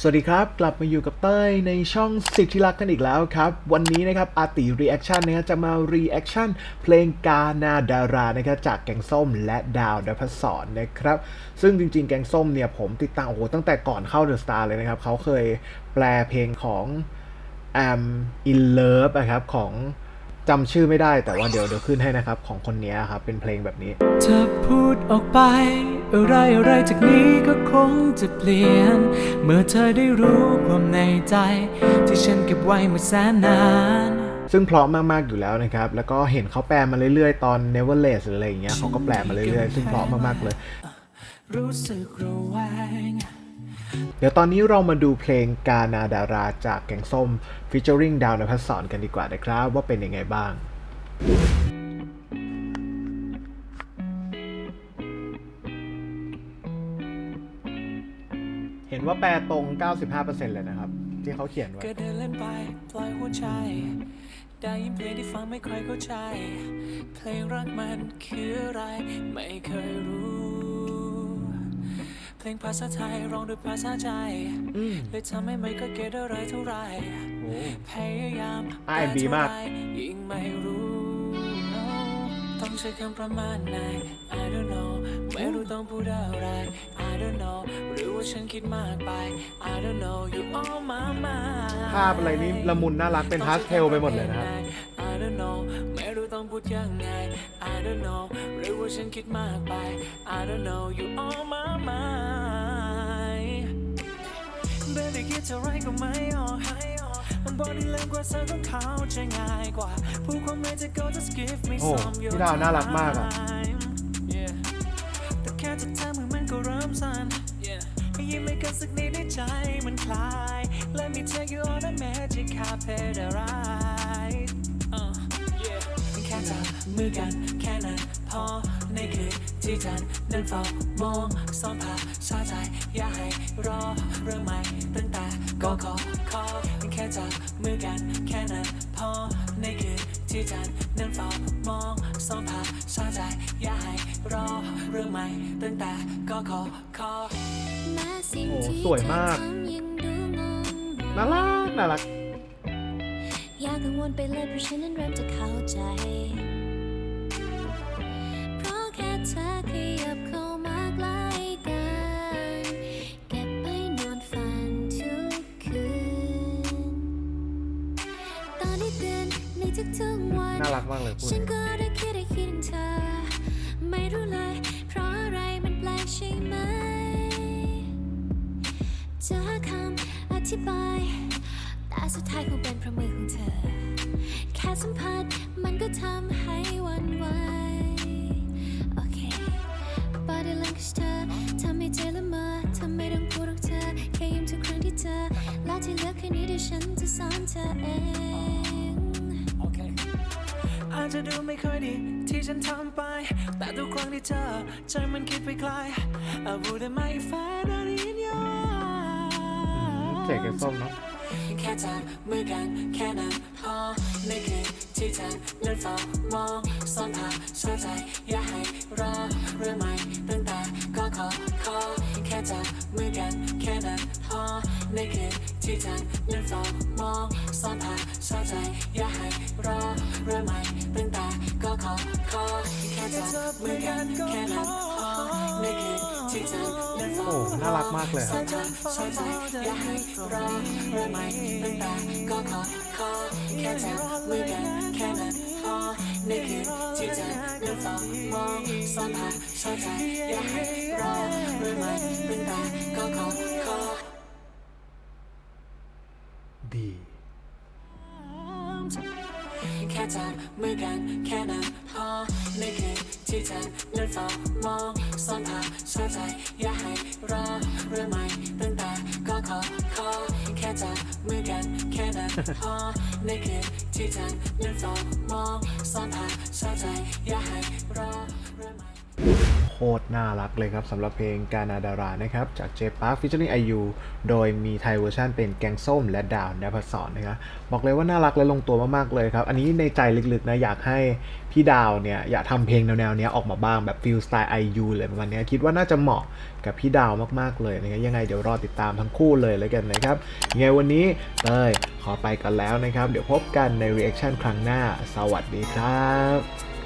สวัสดีครับ กลับมาอยู่กับเต้ยในช่องสิทธิรักกันอีกแล้วครับ วันนี้นะครับอาติรีแอคชั่นนะครับจะมารีแอคชั่นเพลงกานาดารานะครับจากแกงส้มและดาวนพศรนะครับ ซึ่งจริงๆ แกงส้มเนี่ยผมติดตามโอ้โหตั้งแต่ก่อนเข้าเดอะสตาร์เลยนะครับเขาเคยแปลเพลงของ I'm in love นะครับของ จำชื่อไม่ได้แต่ว่าเดี๋ยวเดี๋ยวขึ้นให้นะครับ ของคนนี้ครับเป็นเพลงแบบนี้ถ้าพูดออกไป อะไรอะไรจากนี้ก็คงจะเปลี่ยน เมื่อเธอได้รู้ความในใจ ที่ฉันเก็บไว้เมื่อแสนนานซึ่งเพราะมาก ๆ อยู่แล้วนะครับ แล้วก็เห็นเขาแปลมาเรื่อย ๆ ตอน Neverless หรืออะไรอย่างเงี้ยเขาก็แปลมาเรื่อย ๆ ซึ่งเพราะมาก ๆ เลย รู้สึกระแวง เดี๋ยวตอนนี้เรามาดูเพลงกานาดาราจากแกงส้ม featuring ดาวนภัสสรกันดีกว่านะครับ ว่าเป็นยังไงบ้างเห็นว่าแปลตรง 95%เลยนะครับ ที่เขาเขียนไว้ก็เดินเล่นไปปล่อยหัวใจ ได้ยินเพลงที่ฟังไม่ค่อยเข้าใจ เพลงรักมันคืออะไร ไม่เคยรู้ เพลงภาษาไทยร้องด้วยภาษาใจอืมเลยทำให้ไม่ก็เก็ตอะไรเท่าไหรโอ้พยายาม R&B แต่เท่มากไหร่ยิ่งไม่รู้ no ต้องใช้คำประมาณไหน I don't know ไม่รู้ต้องพูดอะไร I don't know หรือว่าฉันคิดมากไป I don't know you all my mind ภาพอะไรนี่ละมุนน่ารักเป็นพาสเทลไปหมดเลยนะครับ I don't know ไม่รู้ต้องพูดยังไง I don't know หรือว่าฉันคิดมากไป I don't know you all เดินได้คิดเท่าไรก็ไม่ออกบอดี้เลงกว่าเธอต้องเข้าใจง่ายกว่าพูดความในใจก็ just give me โอ้ some พี่ดาวน่ารักมากอะ time Yeah แต่แค่จะทำมือมันก็เริ่มสั่น Yeah ยิ้มไม่กันสักนิดในใจมันคลาย Let me take you on a magic carpet ride uh, yeah แค่จับมือกันแค่นั้นพอในคืนที่จันทร์นั้นเฝ้ามองสองภาพชาใจอย่าให้รอเรื่องใหม่ตั้ง จับมือกันแค่นั้นพอในคืนที่จันนั้นเฝ้ามองสองภาชาใจอย่าให้รอเรื่องใหม่ตั้งแต่ก็ขอขอโอ้สวยมาก น่ารักน่ารักอย่ากังวลไปเลยเพราะฉันนั้นเริ่มจะเข้าใจ เพราะแค่เธอขยับเข้า นทุกๆวันน่ารักมากเลยพูดฉันก็ได้คิดได้คิดถึงเธอไม่รู้เลยเพราะอะไรมันแปลกใช่ไหมจะหาคำอธิบายแต่สุดท้ายคงเป็นเพราะมือของเธอ แค่สัมผัสมันก็ทำให้หวันไหวโอเค body language เธอทำให้ใจละเมอทำไม่ต้องพูดหรอกเธอ แค่ยิ้มทุกครั้งที่เธอแล้วที่เหลือแค่นี้เดี๋ยวฉันจะสอนเธอเองโอเคอา จจะดูไม่ค่อยดีที่ฉันทำไป แต่ทุกครั้งที่เจอใจมันคิดไปไกล I wouldn't mind if I not in your เจ๋งแกงส้มเนาะแค่จับมือกันแค่นั้นพอในคืนที่เธอนั้นเฝ้ามองซ่อนภาพชอบใจอย่าให้รอเรื่องใหม่ตั้งแต่ก็ขอขอแค่จับมือกันแค่นั้นพอ ในคืนที่เธอนั้นเฝ้ามองซ่อนภาชอบใจ อย่าให้รอเรื่อใหม่ตั้งแต่ก็ขอขอแค่จับมือกันแค่นั้นพอในคืนที่เธอนั้นเฝ้าโอ้น่ารักมากเลยครับชอบใจอย่าให้รอเรื่อใหม่ตั้งแต่ก็ขอขอแค่จับมือกันแค่นั้นพอในคืนที่เธอนั้นเฝ้ามองซ่อนภาชอบใจอย่าให้รอเรื่อใหม่ตั้งแต่ก็ขอ ดี แค่จับมือกันแค่นั้นพอในคืนที่เธอนั้นเฝ้ามองซ่อนภาพชอบใจอย่าให้รอเรื่องใหม่ตั้งแต่ก็ขอขอแค่จับมือกันแค่นั้นพอในคืนที่เธอนั้นเฝ้ามองซ่อนภาพชอบใจอย่าให้รอเรื่องใหม่ โหตรน่ารักเลยครับสำหรับเพลงการนาดารานะครับ จากเจปาร์คฟิชเชอร์ i งไอยูโดยมีไทยเวอร์ชันเป็นแกงส้มและดาวดัพสอนนะครับบอกเลยว่าน่ารักและลงตัวมากๆเลยครับ อันนี้ในใจลึกๆนะอยากให้พี่ดาวเนี่ยอยากทำเพลงแนวๆนี้ออกมาบ้างแบบฟิลสไตล์ IU เลยประมาณนี้คิดว่าน่าจะเหมาะกับพี่ดาวมากๆเลยนะครับยังไงเดี๋ยวรอติดตามทั้งคู่เลยแล้วกันนะครับยังไงวันนี้เต้ยขอไปกันแล้วนะครับ เดี๋ยวพบกันใน reaction ครั้งหน้า สวัสดีครับ